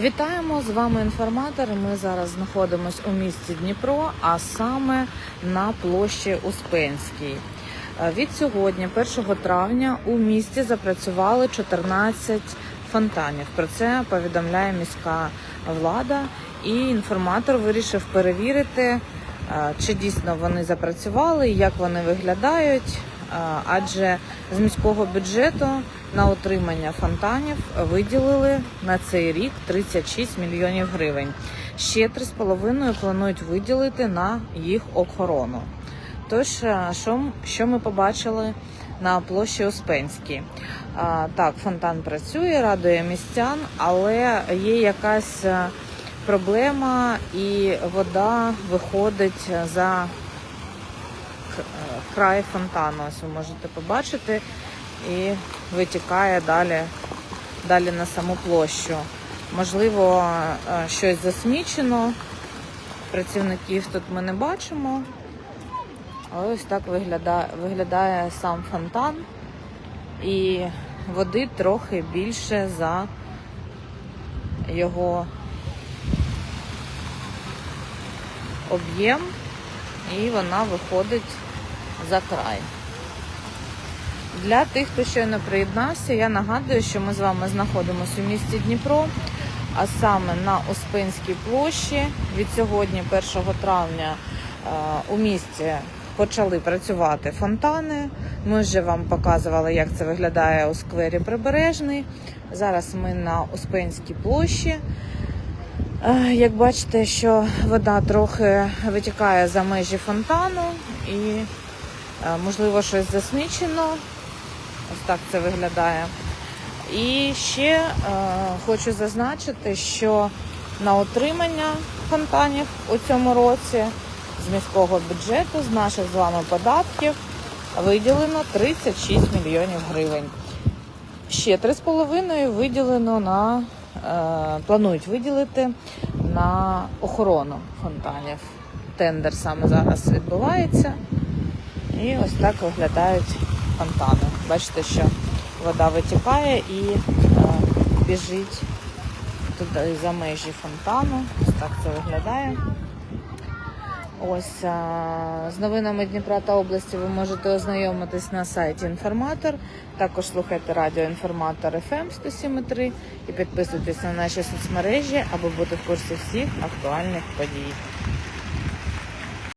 Вітаємо з вами інформатор. Ми зараз знаходимося у місті Дніпро, а саме на площі Успенській. Е, Від сьогодні, 1 травня, у місті запрацювали 14 фонтанів. Про це повідомляє міська влада. І інформатор вирішив перевірити, е, чи дійсно вони запрацювали, як вони виглядають. Адже з міського бюджету на утримання фонтанів виділили на цей рік 36 мільйонів гривень. Ще 3,5 планують виділити на їх охорону. Тож, що, ми побачили на площі Успенській? Так, фонтан працює, радує містян, але є якась проблема, і вода виходить за край фонтану. Ось ви можете побачити, і витікає далі, далі на саму площу. Можливо, е, щось засмічено. Працівників тут ми не бачимо. Але ось так виглядає, виглядає сам фонтан. І води трохи більше за його об'єм, і вона виходить за край. Для тих, хто щойно приєднався, я нагадую, що ми з вами знаходимося у місті Дніпро, а саме на Успенській площі. Від сьогодні, 1 травня, е, у місті почали працювати фонтани. Ми вже вам показували, як це виглядає у сквері Прибережний. Зараз ми на Успенській площі. Е, Як бачите, що вода трохи витікає за межі фонтану і, можливо, щось засмічено. Ось так це виглядає. І ще е, хочу зазначити, що на отримання фонтанів у цьому році з міського бюджету, з наших з вами податків, виділено 36 мільйонів гривень. Ще 3,5 виділено на е, планують виділити на охорону фонтанів. Тендер саме зараз відбувається. І ось так виглядають фонтани. Бачите, що вода витікає і е, біжить туди за межі фонтану. Ось так це виглядає. Ось а, з новинами Дніпра та області ви можете ознайомитись на сайті Інформатор. Також слухайте радіо Інформатор FM 107.3 і підписуйтесь на наші соцмережі, аби бути в курсі всіх актуальних подій.